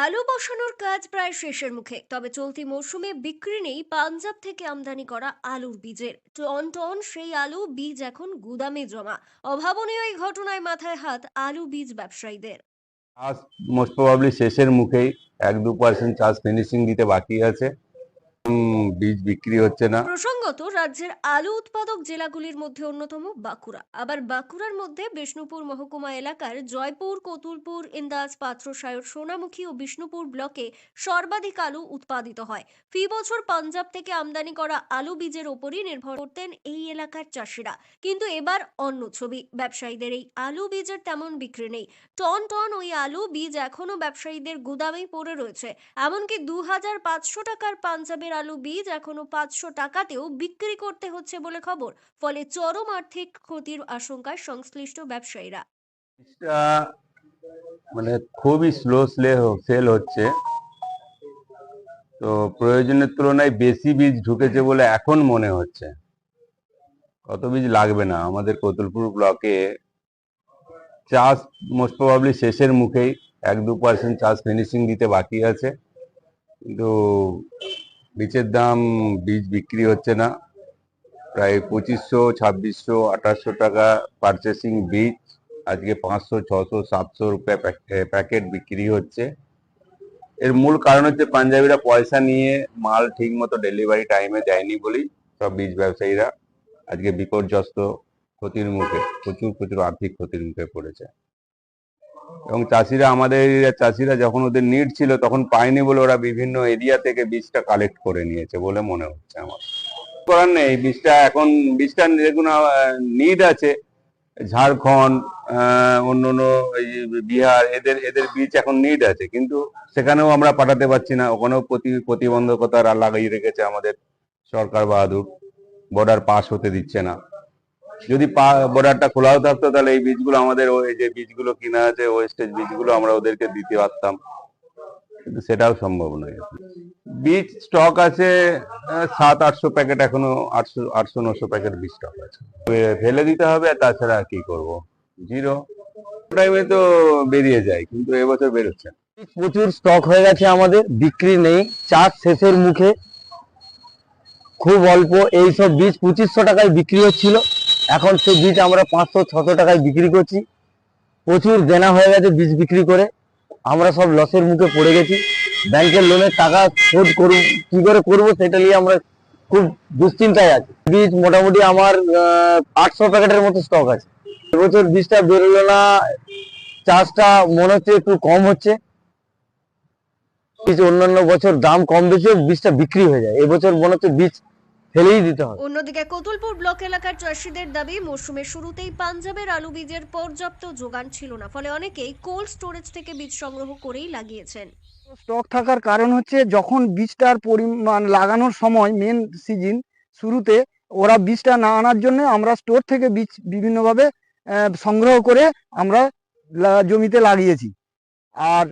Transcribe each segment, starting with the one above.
আলু বসানোর কাজ প্রায় শেষের মুখে। তবে চলতি মৌসুমে বিক্রি নেই পাঞ্জাব থেকে আমদানি করা আলুর বীজের। টন টন সেই আলু, বীজ এখন গুদামে জমা। অভাবনীয় এই ঘটনায় মাথায় হাত আলু বীজ ব্যবসায়ীদের। আজ মোস্ট প্রবাবলি শেষের মুখেই এক দু পার্সেন্ট চার্জ ফিনিশিং দিতে বাকি আছে। বীজ বিক্রি হচ্ছে না। প্রসঙ্গত রাজ্যের আলু উৎপাদক জেলাগুলির মধ্যে অন্যতম বাঁকুড়া। আবার বাঁকুড়ার মধ্যে বিষ্ণুপুর মহকুমা এলাকার জয়পুর, কতুলপুর ইন্দাজ পাত্রসায়র, সোনামুখী ও বিষ্ণুপুর ব্লকে সর্বাধিক আলু উৎপাদিত হয়। ফি বছর পাঞ্জাব থেকে আমদানি করা আলু বীজের ওপরই নির্ভর করতেন এই এলাকার চাষিরা। কিন্তু এবার অন্য ছবি, ব্যবসায়ীদের এই আলু বীজের তেমন বিক্রি নেই। টন টন ওই আলু বীজ এখনও ব্যবসায়ীদের গুদামেই পড়ে রয়েছে। এমনকি দু পাঁচশো টাকার পাঞ্জাবের আলু বীজ এখনও পাঁচশো টাকাতেও বিক্রি করতে হচ্ছে বলে খবর, ফলে চরম আর্থিক ক্ষতির আশঙ্কায় সংশ্লিষ্ট ব্যবসায়ীরা। মানে খুবই স্লো স্লে সেল হচ্ছে। তো প্রয়োজনের তুলনায় বেশি বীজ ঢুকেছে বলে এখন মনে হচ্ছে। কত বীজ লাগবে না? আমাদের কতুলপুর ব্লকে চাষ মোস্ট প্রবাবলি শেষের মুখেই, এক দু পার্সেন্ট চাষ ফিনিশিং দিতে বাকি আছে। কিন্তু বীজের দাম বীজ বিক্রি হচ্ছে না। প্রায় পঁচিশশো, ছাব্বিশশো, আঠাশশো টাকা পারচেসিং বীজ। আজকে পাঁচশো, ছশো, সাতশো রুপিয়া প্যাকেট বিক্রি হচ্ছে। এর মূল কারণ হচ্ছে পাঞ্জাবিরা পয়সা নিয়ে মাল ঠিক মতো ডেলিভারি টাইমে দেয়নি বলেই সব বীজ ব্যবসায়ীরা। আজকে বিপর্যস্ত ক্ষতির মুখে, প্রচুর প্রচুর আর্থিক ক্ষতির মুখে পড়েছে। এবং চাষিরা আমাদের এরিয়ার চাষিরা যখন ওদের নিড ছিল, তখন পায়নি বলে ওরা বিভিন্ন এরিয়া থেকে বীজটা কালেক্ট করে নিয়েছে বলে মনে হচ্ছে আমার। করার নেই বীজটা এখন বীজটা দেখুন নিড আছে, ঝাড়খণ্ড অন্য অন্য বিহার, এদের এদের বীজ এখন নিড আছে। কিন্তু সেখানেও আমরা পাঠাতে পারছি না। ওখানেও প্রতি, প্রতিবন্ধকতা লাগিয়ে রেখেছে আমাদের সরকার বাহাদুর। বর্ডার পাস হতে দিচ্ছে না। যদি বর্ডারটা খোলাও থাকতো, তাহলে এই বীজগুলো আমাদের ওই যে বীজগুলো কিনা আছে ওয়েস্টেজ বীজগুলো আমরা ওদেরকে দিতে পারতাম। কিন্তু সেটাও সম্ভব নয়। বীজ স্টক আছে সাত, আটশো প্যাকেট এখনও, আটশো আটশো, নশো প্যাকেট বীজ স্টক আছে। ফেলে দিতে হবে তাছাড়া কি করব? জিরো টাইমে তো বেরিয়ে যায়, কিন্তু এবছর বেরোচ্ছে। প্রচুর স্টক হয়ে গেছে আমাদের, বিক্রি নেই, চাষ শেষের মুখে। খুব অল্প, এইসব বীজ পঁচিশশো টাকায় বিক্রি হচ্ছিল। এখন সেই বীজ আমরা পাঁচশো, ছশো টাকায় বিক্রি করছি। প্রচুর দেনা হয়ে গেছে বীজ বিক্রি করে। আমরা সব লসের মুখে পড়ে গেছি। ব্যাংকের লোনের টাকা শোধ করব কি করে করব সেটা নিয়ে আমরা খুব দুশ্চিন্তায় আছি। বীজ মোটামুটি আমার আটশো প্যাকেটের মতো স্টক আছে। এবছর বীজটা বেরোলো না, চাষটা মনে হচ্ছে একটু কম হচ্ছে। কিছু অন্যান্য বছর দাম কম বেশি বীজটা বিক্রি হয়ে যায়। এবছর মনে হচ্ছে বীজ ফেলেই দিতে হবে। অন্যদিকে কোতুলপুর ব্লক এলাকার চাষিদের দাবি মৌসুমের শুরুতেই পাঞ্জাবের আলু বীজের পর্যাপ্ত যোগান ছিল না ফলে অনেকেই কোল্ড স্টোরেজ থেকে বীজ সংগ্রহ করেই লাগিয়েছেন। স্টক থাকার কারণ হচ্ছে যখন বীজটার পরিমাণ লাগানোর সময় মেন সিজন শুরুতে ওরা বীজটা না আনার জন্য আমরা স্টোর থেকে বীজ বিভিন্নভাবে সংগ্রহ করে আমরা জমিতে লাগিয়েছি। আর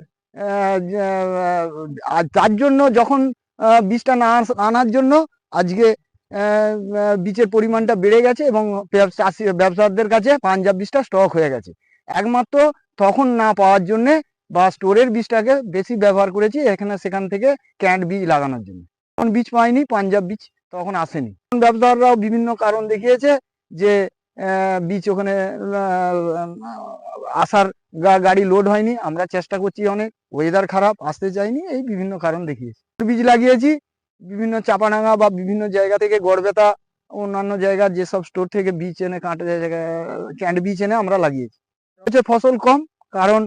তার জন্য যখন বীজটা না আনার জন্য আজকে বীজের পরিমাণটা বেড়ে গেছে এবং চাষি ব্যবসায়ীদের কাছে পাঞ্জাব বীজটা স্টক হয়ে গেছে। একমাত্র তখন না পাওয়ার জন্যে বা স্টোরের বীজটাকে বেশি ব্যবহার করেছি এখানে সেখান থেকে ক্যান্ট বীজ লাগানোর জন্য। তখন বীজ পাইনি, পাঞ্জাব বীজ তখন আসেনি। ব্যবসায়ীরাও বিভিন্ন কারণ দেখিয়েছে যে বীজ ওখানে আসার গাড়ি লোড হয়নি। আমরা চেষ্টা করছি অনেক। ওয়েদার খারাপ, আসতে চাইনি, এই বিভিন্ন কারণ দেখিয়েছি। বীজ লাগিয়েছি বিভিন্ন চাপাডাঙ্গা বা বিভিন্ন জায়গা থেকে গড়বেতা অন্যান্য জায়গার যেসব স্টোর থেকে বীজ এনে, কাঁটা ক্যান্ড বীজ এনে আমরা লাগিয়েছি। হচ্ছে ফসল কম, কারণ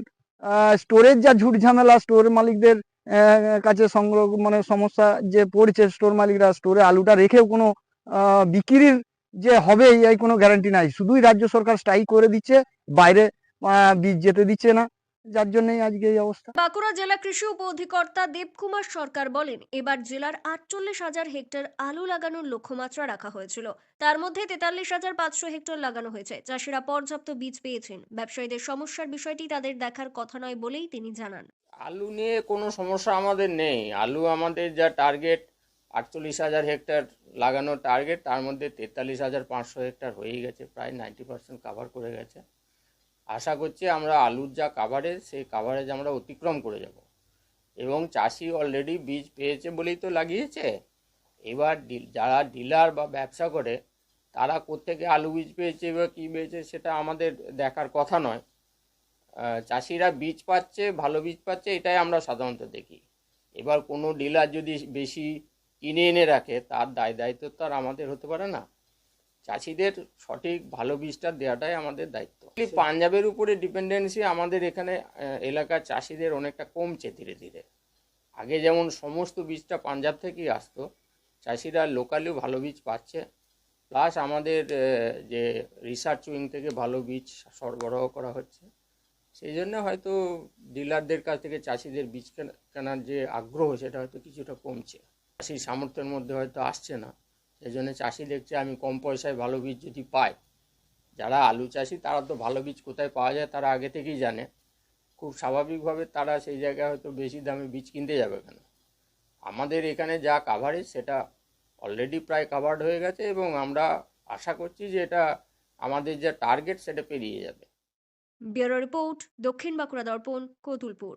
স্টোরের যা ঝুট ঝামেলা স্টোর মালিকদের কাছে সংগ্রহ মানে সমস্যা যে পড়ছে স্টোর মালিকরা স্টোরে আলুটা রেখেও কোনো বিক্রির যে হবে, এই কোনো গ্যারান্টি নাই। শুধুই রাজ্য সরকার স্ট্রাইক করে দিচ্ছে, বাইরে বীজ যেতে দিচ্ছে না। যার জন্যই আজকে এই অবস্থা। বাঁকুড়া জেলা কৃষি উপ অধিকর্তা দেবকুমার সরকার বলেন এবার জেলার আটচল্লিশ হাজার হেক্টর আলু লাগানোর লক্ষ্যমাত্রা রাখা হয়েছিল। তার মধ্যে তেতাল্লিশ হাজার পাঁচশো হেক্টর লাগানো হয়েছে। চাষিরা পর্যাপ্ত বীজ পেয়েছেন। ব্যবসায়ীদের সমস্যার বিষয়টি তাদের দেখার কথা নয় বলেই তিনি জানান। আলু নিয়ে কোনো সমস্যা আমাদের নেই। আলু আমাদের যা টার্গেট আটচল্লিশ হাজার হেক্টর লাগানোর টার্গেট তার মধ্যে তেতাল্লিশ হাজার পাঁচশো হেক্টর হয়েই গেছে। প্রায় নাইনটি পার্সেন্ট কাভার করে গেছে। আশা করছি আমরা আলুর যা কাভারেজ সেই কাভারেজ আমরা অতিক্রম করে যাব। এবং চাষি অলরেডি বীজ পেয়েছে বলেই তো লাগিয়েছে। এবার যারা ডিলার বা ব্যবসা করে, তারা কোত্থেকে আলু বীজ পেয়েছে বা কী পেয়েছে সেটা আমাদের দেখার কথা নয়। চাষিরা বীজ পাচ্ছে, ভালো বীজ পাচ্ছে, এটাই আমরা সাধারণত দেখি। এবার কোনো ডিলার যদি বেশি কিনে এনে রাখে, তার দায় দায়িত্ব তো আর আমাদের হতে পারে না। চাষিদের সঠিক ভালো বীজটা দেওয়াটাই আমাদের দায়িত্ব। পাঞ্জাবের উপরে ডিপেন্ডেন্সি আমাদের এখানে এলাকার চাষিদের অনেকটা কমছে ধীরে ধীরে। আগে যেমন সমস্ত বীজটা পাঞ্জাব থেকেই আসতো চাষিরা লোকালিও ভালো বীজ পাচ্ছে। প্লাস আমাদের যে রিসার্চ উইং থেকে ভালো বীজ সরবরাহ করা হচ্ছে। সেই জন্য হয়তো ডিলারদের কাছ থেকে চাষিদের বীজ কেনা- কেনার যে আগ্রহ সেটা হয়তো কিছুটা কমছে। চাষির সামর্থ্যের মধ্যে হয়তো আসছে না। সেই জন্য চাষি দেখছে আমি কম পয়সায় ভালো বীজ যদি পাই। যারা আলু চাষি, তারা তো ভালো বীজ কোথায় পাওয়া যায় তারা আগে থেকেই জানে। খুব স্বাভাবিকভাবে তারা সেই জায়গায় হয়তো বেশি দামে বীজ কিনতে যাবে কেন? আমাদের এখানে যা কাভারেজ সেটা অলরেডি প্রায় কাভার্ড হয়ে গেছে এবং আমরা আশা করছি যে এটা আমাদের যা টার্গেট সেটা পেরিয়ে যাবে। ব্যুরো রিপোর্ট, দক্ষিণ বাঁকুড়া দর্পণ, কতুলপুর।